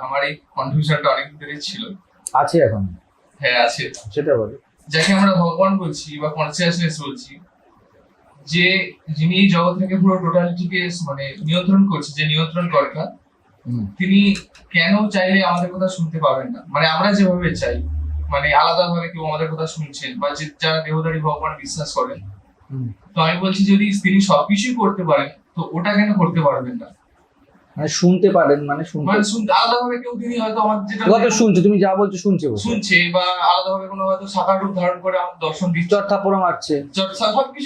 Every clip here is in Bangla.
আমার এই কনফিউশনটা অনেক ছিল। আছে এখন? হ্যাঁ আছে। সেটা বলো। যাকে আমরা ভগবান বলছি বা কনসিয়াসনেস বলছি যে যিনি এই জগৎটাকে পুরো টোটালিটিকে মানে নিয়ন্ত্রণ করছে যে নিয়ন্ত্রণ কর্তা তিনি কেন চাইলে আমাদের কথা শুনতে পাবেন না? মানে আমরা যেভাবে চাই মানে আলাদাভাবে কেউ আমাদের কথা শুনছেন বা যে যারা দেহদারী ভগবান বিশ্বাস করেন তো আমি বলছি যদি তিনি সবকিছুই করতে পারেন তো ওটা কেন করতে পারবেন না? মানে শুনতে পারেন মানে শুনতে মানে শুনতে আলাদাভাবে কেউ তিনি হয়তো যেটা শুনছে? তুমি যা বলছো শুনছে শুনছে বা আলাদাভাবে কোনো হয়তো সাকার রূপ ধারণ করে আমাদের দর্শন দিচ্ছে। মারছে।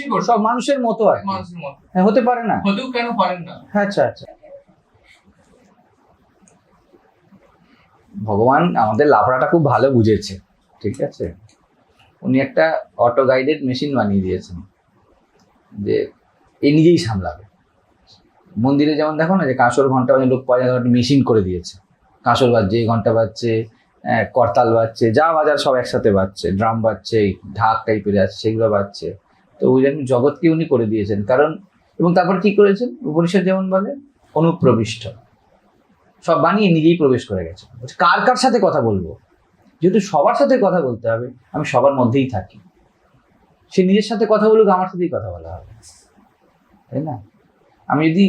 করছে। সব মানুষের মতো কি। মানুষের মতো। হ্যাঁ, হতে পারে না? হতেও কেন পারেন না? আচ্ছা আচ্ছা। ভগবান আমাদের লাফড়াটা খুব ভালো বুঝেছে ঠিক আছে? উনি একটা অটো গাইডেড মেশিন বানিয়ে দিয়েছেন যে এ নিজেই সামলাবে। মন্দিরে যেমন দেখো না যে কাঁসর ঘণ্টা বাজে, লোক পাওয়া যায় মেশিন করে দিয়েছে। কাঁসর বাজছে ঘণ্টা বাজছে করতাল বাজছে, যা বাজার সব একসাথে বাজছে, ড্রাম বাজছে, ঢাক টাইপের আছে, সেগুলো বাজছে। তো ওই জন্য জগৎকে উনি করে দিয়েছেন। কারণ, এবং তারপর কি করেছেন? উপনিষদ যেমন বলে, অনুপ্রবিষ্ট। সব বানিয়ে নিজেই প্রবেশ করে গেছে। কার কার সাথে কথা বলব? যেহেতু সবার সাথে কথা বলতে হবে, আমি সবার মধ্যেই থাকি। সে নিজের সাথে কথা বলুক, আমার সাথেই কথা বলা হবে। তাই না? আমি যদি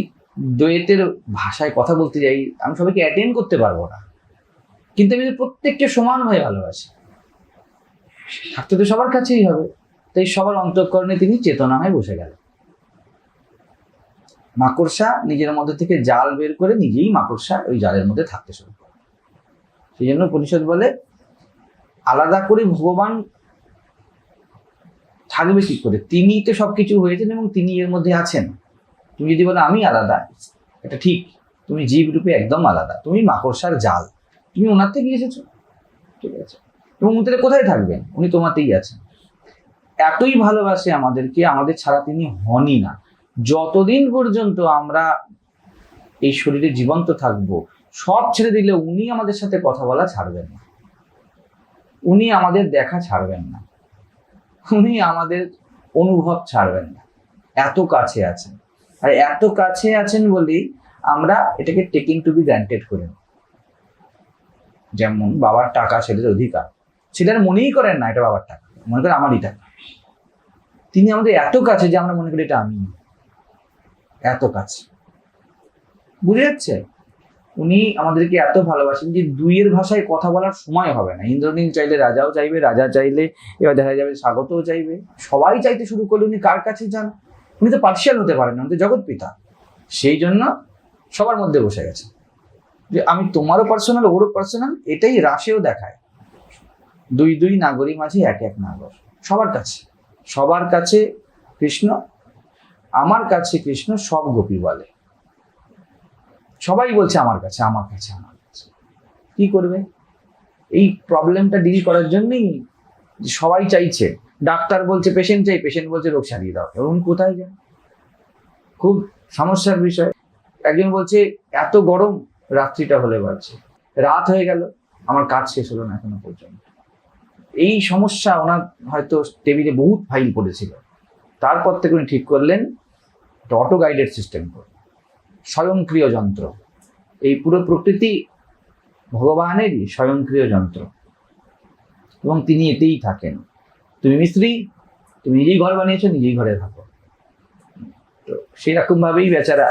দ্বৈতের ভাষায় কথা বলতে যাই, আমি সবাইকে অ্যাটেন্ড করতে পারব না। কিন্তু আমি যদি প্রত্যেককে সমানভাবে ভালোবাসি, থাকতে তো সবার কাছেই হবে। তাই সবার অন্তঃকরণে তিনি চেতনা হয়ে বসে গেলেন। মাকড়সা নিজের মধ্যে থেকে জাল বের করে নিজেই মাকড়সা ওই জালের মধ্যে থাকতে শুরু করে। সেই জন্য পরিষদ বলে, আলাদা করে ভগবান থাকবে কি করে? তিনি তো সবকিছু হয়েছেন এবং তিনি এর মধ্যে আছেন। তুমি যদি বলো আমি আলাদা, এটা ঠিক। তুমি জীব রূপে একদম আলাদা। তুমি মাকড়সার জাল। তুমি ওনার থেকে এসেছ। ঠিক আছে। এবং উনি তাহলে কোথায় থাকবেন? উনি তোমাতেই আছেন। এতই ভালোবাসে আমাদেরকে, আমাদের ছাড়া তিনি হনই না। যতদিন পর্যন্ত আমরা এই শরীরে জীবন্ত থাকব, সব ছেড়ে দিলে উনি আমাদের সাথে কথা বলা ছাড়বেন না। উনি আমাদের দেখা ছাড়বেন না। উনি আমাদের অনুভব ছাড়বেন না। এত কাছে আছেন। আর, এত কাছে আছেন বলেই আমরা এটাকে টেকিং টু বি গ্রান্টেড করি। যেমন বাবার টাকা, ছেলের অধিকার। ছেলের মনেই করেন না এটা বাবার টাকা, মনে করে আমারই টাকা। তিনি আমাদের এত কাছে যে আমরা মনে করি এটা আমি। এত কাছে। বুঝে যাচ্ছে? উনি আমাদেরকে এত ভালোবাসেন যে দুইয়ের ভাষায় কথা বলার সময় হবে না। ইন্দ্রনীল চাইলে রাজাও চাইবে, রাজা চাইলে এবার দেখা যাবে স্বাগতও চাইবে। সবাই চাইতে শুরু করলে উনি কার কাছে যান? উনি তো পার্সিয়াল হতে পারেন না, উনি তো জগৎ পিতা। সেই জন্য সবার মধ্যে বসে গেছে। যে আমি তোমারও পার্সোনাল ওরও পার্সোনাল এটাই রাশেও দেখায়। দুই দুই নাগরী মাঝে এক এক নাগর। সবার কাছে। সবার কাছে কৃষ্ণ, আমার কাছে কৃষ্ণ সব গোপী বলে। সবাই বলছে আমার কাছে আমার কাছে আমার কাছে। কি করবে? এই প্রবলেমটা ডিল করার জন্যই সবাই চাইছে। ডাক্তার বলছে পেশেন্ট চাই পেশেন্ট বলছে, রোগ সারিয়ে দাও। এবং কোথায় যায়? খুব সমস্যার বিষয়। একজন বলছে, এত গরম, রাত্রিটা হলে বাড়ছে। রাত হয়ে গেল, আমার কাজ শেষ হলো না এখনও পর্যন্ত। এই সমস্যা ওনার হয়তো টেবিলে বহুত ফাইল পড়েছিল। তারপর থেকে উনি ঠিক করলেন অটো গাইডেড সিস্টেম স্বয়ংক্রিয় যন্ত্র। এই পুরো প্রকৃতি ভগবানেরই স্বয়ংক্রিয় যন্ত্র। এবং তিনি এতেই থাকেন। তুমি মিস্ত্রি, তুমি নিজেই ঘর বানিয়েছো, নিজেই ঘরে থাকো। তো সেরকম ভাবেই বেচারা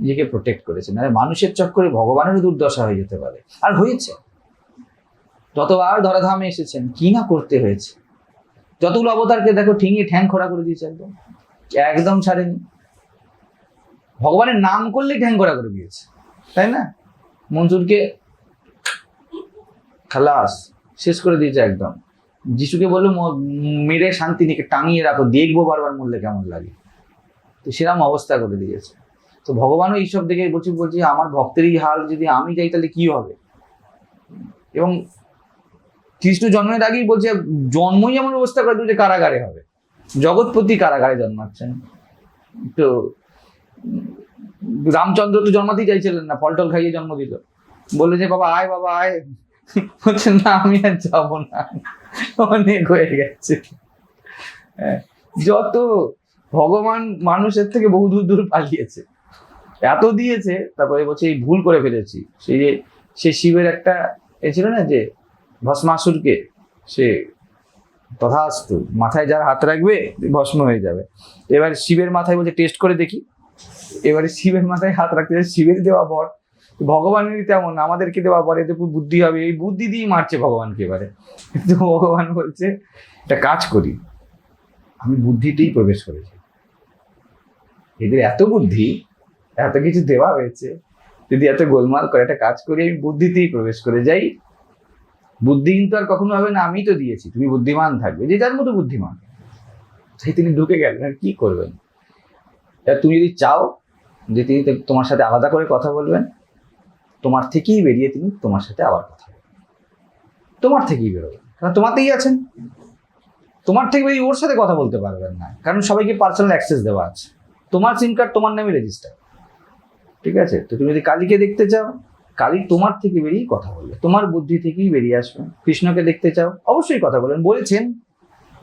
নিজেকে প্রোটেক্ট করেছে। মানে মানুষের চক্করে ভগবানের দুর্দশা হয়ে যেতে পারে। আর হয়েছে। যতবার ধরাধামে এসেছেন, কি না করতে হয়েছে? যতগুলো অবতারকে দেখো ঠিঙিয়ে ঠ্যাং খোড়া করে দিয়েছে একদম। একদম ছাড়েনি। ভগবানের নাম করলেই ঠ্যাং খোড়া করে দিয়েছে। তাই না? মনসুরকে খালাস, শেষ করে দিয়েছে একদম। যিশুকে বলল মেরে শান্তি নিকে টাঙিয়ে রাখো, দেখব বারবার মূল্যে কেমন লাগে? তো সেরকম অবস্থা করে দিয়েছে। তো ভগবানও এইসব দেখে বলছি বলছি, আমার ভক্তের এই হাল, যদি আমি যাই তাহলে কি হবে? এবং খ্রিস্ট জন্মের আগেই বলছে, জন্মই এমন অবস্থা করে যে কারাগারে হবে। জগৎপতি কারাগারে জন্মাচ্ছেন। তো রামচন্দ্র তো জন্মাতেই চাইছিলেন না ফল টল খাইয়ে জন্ম দিল। বলে যে, বাবা, আয় বাবা, আয়। বলছে না আমি আর যাব না। অনেক হয়ে গেছে। হ্যাঁ, যত ভগবান মানুষের থেকে বহু দূর দূর পালিয়েছে এত দিয়েছে তারপরে বলছে এই ভুল করে ফেলেছি। সেই যে সে শিবের একটা এ ছিল না যে ভস্মাসুরকে সে তথাস্তু মাথায় যার হাত রাখবে ভস্ম হয়ে যাবে। এবার শিবের মাথায় বলছে টেস্ট করে দেখি। এবারে শিবের মাথায় হাত রাখতে শিবের দেওয়া বর ভগবানেরই তেমন, আমাদেরকে দেওয়া বর এতে বুদ্ধি হবে, এই বুদ্ধি দিয়েই মারছে ভগবানকে এবারে। কিন্তু ভগবান বলছে, একটা কাজ করি। আমি বুদ্ধিতেই প্রবেশ করেছি। এদের এত বুদ্ধি, এত কিছু দেওয়া হয়েছে, যদি এত গোলমাল করে একটা কাজ করি, আমি বুদ্ধিতেই প্রবেশ করে যাই। বুদ্ধি কিন্তু আর কখনো হবে না আমি তো দিয়েছি। তুমি বুদ্ধিমান থাকবে, যে যার মতো বুদ্ধিমান। সেই তিনি ঢুকে গেলেন, আর কি করবেন? তুমি যদি চাও যে তিনি তোমার সাথে আলাদা করে কথা বলবেন তোমার থেকেই বেরিয়ে তিনি তোমার সাথে আবার কথা বলবেন তোমার থেকেই বেরোবেন, কারণ তোমাতেই আছেন। তোমার থেকে বেরিয়ে ওর সাথে কথা বলতে পারবেন না, কারণ সবাইকে পার্সোনাল অ্যাক্সেস দেওয়া আছে। তোমার সিম কার্ড তোমার নামে রেজিস্টার ঠিক আছে? তো তুমি যদি কালীকে দেখতে চাও, কালী তোমার থেকে বেরিয়ে কথা বলবে। তোমার বুদ্ধি থেকেই বেরিয়ে আসবে। কৃষ্ণকে দেখতে চাও, অবশ্যই কথা বলেন। বলেছেন,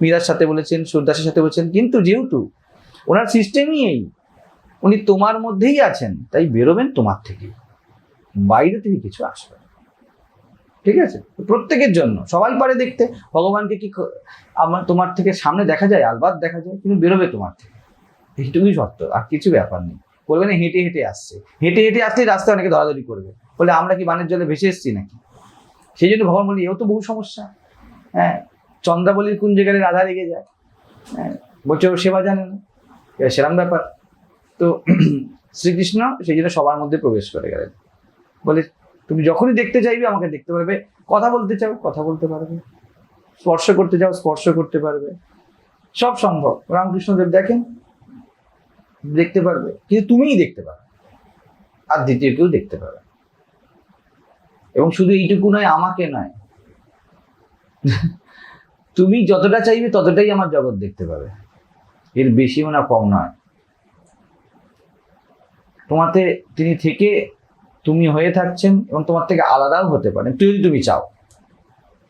মীরার সাথে বলেছেন, সুরদাসের সাথে বলেছেন, কিন্তু যেহেতু ওনার সিস্টেমই এই, উনি তোমার মধ্যেই আছেন, তাই বেরোবেন তোমার থেকেই। বাইরে থেকে কিছু আসবে। ঠিক আছে? প্রত্যেকের জন্য, সবাই পারে দেখতে। ভগবানকে কি আমার তোমার থেকে সামনে দেখা যায়, আলবাদ দেখা যায়, কিন্তু বেরোবে তোমার থেকে। এইটুকুই সত্য, আর কিছু ব্যাপার নেই। বলবে না, হেঁটে হেঁটে আসছে। হেঁটে হেঁটে আসলেই রাস্তায় অনেকে দরাদরি করবে। বলে, আমরা কি বানের জলে ভেসে এসেছি নাকি? সেই জন্য ভগবান বলি, এও তো বহু সমস্যা। হ্যাঁ চন্দ্রাবলীর কোন জায়গায় রাধা লেগে যায়? হ্যাঁ বলছে ওর সেবা জানে না। সেরম ব্যাপার। তো শ্রীকৃষ্ণ সেই জন্য সবার মধ্যে প্রবেশ করে গেলেন। বলে, তুমি যখনই দেখতে চাইবে, আমাকে দেখতে পারবে। কথা বলতে চাও, কথা বলতে পারবে। স্পর্শ করতে চাও, স্পর্শ করতে পারবে। সব সম্ভব। রামকৃষ্ণদেব দেখেন, দেখতে পারবে। কিন্তু তুমিই দেখতে পারবে আর দ্বিতীয় কেউ দেখতে পাবে এবং শুধু এইটুকু নয়, আমাকে নয়। তুমি যতটা চাইবে, ততটাই আমার জগৎ দেখতে পাবে। এর বেশিও না কম নয়। তোমাতে তিনি থেকে তুমি হয়ে থাকছেন এবং তোমার থেকে আলাদাও হতে পারেন তুই যদি তুমি চাও।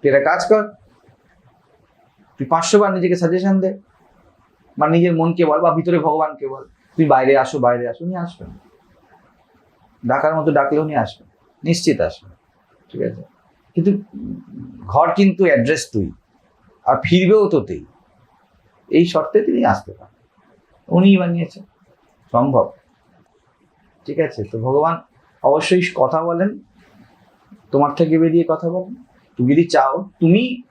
তুই একটা কাজ কর। তুই পাঁচশো বার নিজেকে সাজেশন দে। বা নিজের মনকে বল বা ভিতরে ভগবানকে বল। তুই বাইরে আসো বাইরে আসো উনি আসবেন ডাকার মতো ডাকলেও উনি আসবেন নিশ্চিত আসবেন ঠিক আছে? কিন্তু ঘর কিন্তু অ্যাড্রেস তুই। আর ফিরবেও তো তোতেই এই শর্তে তিনি আসতে পারেন। উনিই বানিয়েছেন। সম্ভব। ঠিক আছে? তো ভগবান অবশ্যই কথা বলেন। তোমার থেকে বেরিয়ে কথা বলেন। তুমি যদি চাও, তুমি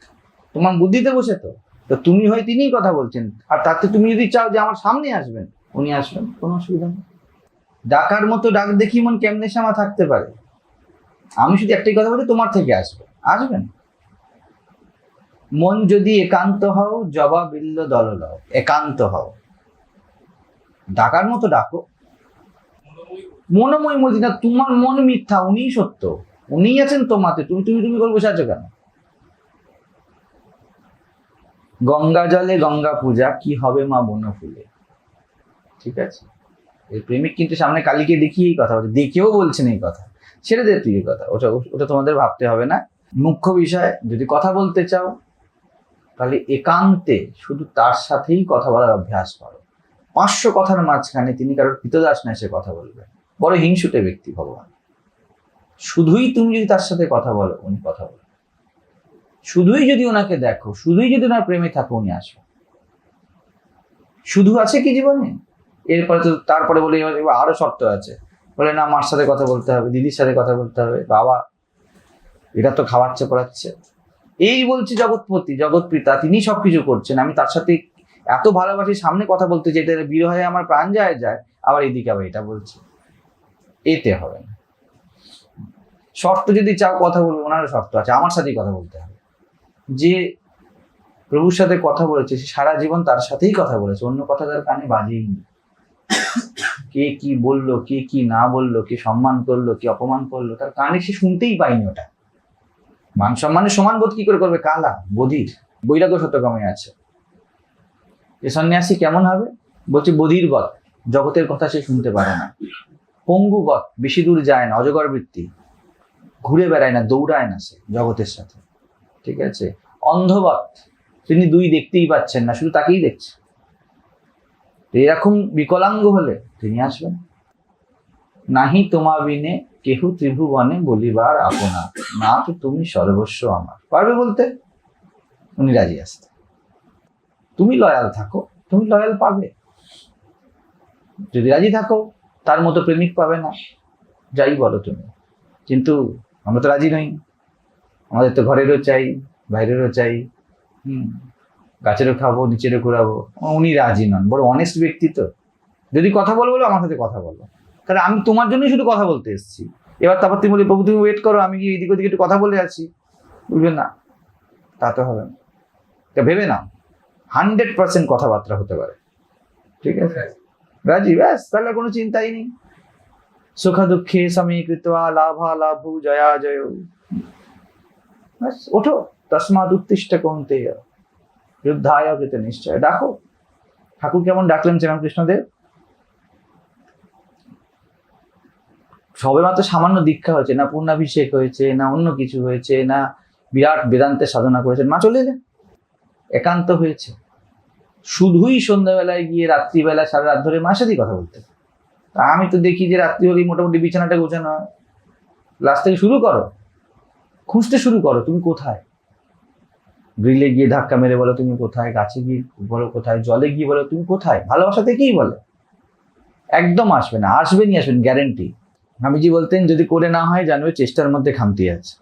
তোমার বুদ্ধিতে বসে তো তো তুমি হয় তিনিই কথা বলছেন। আর তাতে তুমি যদি চাও যে আমার সামনে আসবেন, উনি আসবেন, কোনো অসুবিধা নেই। ডাকার মতো ডাক দেখি মন কেমনে সামা থাকতে পারে। আমি শুধু একটাই কথা বলি, তোমার থেকে আসবে। আসবেন? মন যদি একান্ত হও জবা বিল্ল দল একান্ত হও। ডাকার মতো ডাকো। মনোময় মদিনা তোমার মন মিথ্যা, উনিই সত্য। উনিই আছেন তোমাতে, তুমি তুমি তুমি করে বসে আছো কেন? গঙ্গা জলে গঙ্গা পূজা, কি হবে মা বন ফুলে ঠিক আছে? এই প্রেমিক কিন্তু সামনে কালীকে দেখিয়েই কথা বলছে, দেখেও বলছেন এই কথা। ছেড়ে দে তুই এই কথা, ওটা ওটা তোমাদের ভাবতে হবে না। মুখ্য বিষয়, যদি কথা বলতে চাও, তাহলে একান্তে শুধু তার সাথেই কথা বলার অভ্যাস করো। পাঁচশো কথার মাঝখানে তিনি কারোর কৃতদাস না এসে কথা বলবেন বড় হিংসুটে ব্যক্তি, ভগবান। শুধুই তুমি যদি তার সাথে কথা বলো, উনি কথা বলবেন শুধুই যদি ওনাকে দেখো, শুধুই যদি ওনার প্রেমে থাকো, উনি আসবে। শুধু আছে কি জীবনে? এরপরে তো তারপরে বলে আরও শর্ত আছে। বলে, না, মার সাথে কথা বলতে হবে, দিদির সাথে কথা বলতে হবে, বাবা এটা তো খাওয়াচ্ছে, পড়াচ্ছে। এই বলছি জগৎপতি, জগৎপিতা, তিনি সবকিছু করছেন। আমি তার সাথে এত ভালোবাসি, সামনে কথা বলতে চাই এটা বিরহে আমার প্রাণ যায় যায়, আবার এদিকে আবার এটা বলছে। এতে হবে না। শর্ত যদি চাও, কথা বলব, ওনারও শর্ত আছে, আমার সাথেই কথা বলতে হবে। যে প্রভুর সাথে কথা বলেছে, সে সারা জীবন তার সাথেই কথা বলেছে, অন্য কথা তার কানে বাজেইনি কে কি বলল, কে কি না বলল, কে সম্মান করল, কে অপমান করল, তার কানে সে শুনতেই পায়নি ওটা। মান সম্মানের সমান বোধ কি করে করবে? কালা, বধির, বৈরাগ্য শতকমে আছে। এ সন্ন্যাসী কেমন হবে? বলছে, বধির বধ, জগতের কথা সে শুনতে পারে না। পঙ্গু বেশি দূর যায় না, অজগর বৃত্তি। ঘুরে বেড়ায় না, দৌড়ায় না সে জগতের সাথে। ঠিক আছে? অন্ধবৎ তিনি দুই দেখতেই পাচ্ছেন না, শুধু তাকেই দেখছে। এরকম বিকলাঙ্গ হলে তিনি আসবেন। নাহি তোমা বিনে কেহু ত্রিভুবনে বলিবার আপনা। না তো তুমি সর্বস্ব আমার। পারবে বলতে? উনি রাজি আসতে তুমি লয়াল থাকো, তুমি লয়াল পাবে। যদি রাজি থাকো তার মতো প্রেমিক পাবে না। যাই বলো তুমি। কিন্তু আমরা তো রাজি নই। আমাদের তো ঘরেরও চাই, বাইরেরও চাই। হুম, গাছেরও খাব, নিচেরও ঘোরাবো। উনি রাজি নন, বড় অনেস্ট ব্যক্তি তো। যদি কথা বলব বলো, আমার সাথে কথা বলো। কারণ আমি তোমার জন্যই শুধু কথা বলতে এসেছি। এবার তারপর তুমি বলি প্রভু, তুমি ওয়েট করো, আমি কি এদিক ওদিকে একটু কথা বলে আছি বুঝবে না? তা তো হবে না। তা ভেবে না হান্ড্রেড পার্সেন্ট কথাবার্তা হতে পারে। ঠিক আছে? রাজি ব্যাস, তাহলে কোনো চিন্তাই নেই। সুখ দুঃখে সমীকৃত্বা, লাভা, লাভ, জয়া, জয়। ব্যাস, ওঠো তসমাদ উত্তিষ্ঠ কমতে যুদ্ধায় কৃত নিশ্চয়। ডাকো। ঠাকুর কেমন ডাকলেন শ্রীরামকৃষ্ণদেব? সবে মাত্র সামান্য দীক্ষা হয়েছে, না পূর্ণাভিষেক হয়েছে, না অন্য কিছু হয়েছে, না বিরাট বেদান্তের সাধনা করেছেন। মা চলে এলেন। একান্ত হয়েছে। শুধুই সন্ধ্যাবেলায় গিয়ে রাত্রিবেলা সারা রাত ধরে মার সাথেই কথা বলতে। তা আমি তো দেখি যে রাত্রি হলেই মোটামুটি বিছানাটা গোছানো হয়। লাস্ট থেকে শুরু করো। খুঁজতে শুরু করো, তুমি কোথায়? গ্রিলে গিয়ে ধাক্কা মেরে বলো, তুমি কোথায়? গাছে গিয়ে বলো, কোথায়? জলে গিয়ে বলো, তুমি কোথায়? ভালোবাসা থেকেই বলো। একদম আসবে না আসবেনই আসবেন গ্যারেন্টি স্বামীজি বলতেন, যদি করে না হয় জানবে চেষ্টার মধ্যে খামতি আছে।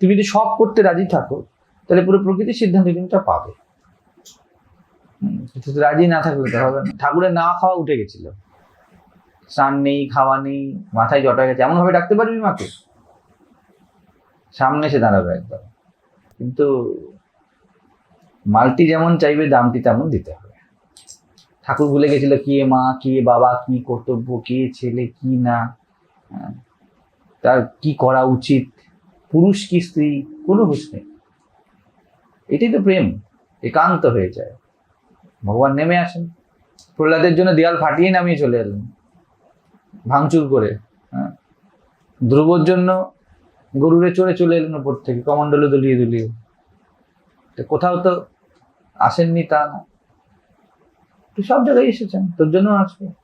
তুমি যদি সব করতে রাজি থাকো, তাহলে পুরো প্রকৃতির সিদ্ধান্ত কিন্তু পাবে। রাজি না থাকলে তো হবে না। ঠাকুরের না খাওয়া উঠে গেছিল। স্নান নেই খাওয়া নেই মাথায় জটা গেছে এমন ভাবে ডাকতে পারবি মাকে? সামনে এসে দাঁড়াবে একদম। কিন্তু মালটি যেমন চাইবে দামটি তেমন দিতে হবে। ঠাকুর ভুলে গেছিল কে মা কে বাবা কি কর্তব্য কে ছেলে কি না। হ্যাঁ, তার কি করা উচিত? পুরুষ কি স্ত্রী? কোনো হুশ নেই। এটাই তো প্রেম। একান্ত হয়ে যায়। ভগবান নেমে আসেন। প্রহ্লাদের জন্য দেয়াল ফাটিয়ে নামিয়ে চলে এলেন। ভাঙচুর করে হ্যাঁ। ধ্রুবর জন্য গরুরে চড়ে চলে এলেন উপর থেকে, কমণ্ডলে দলিয়ে দলিয়ে। তো কোথাও তো আসেননি তা না। তুই সব জায়গায় এসেছেন, তোর জন্য আসবে।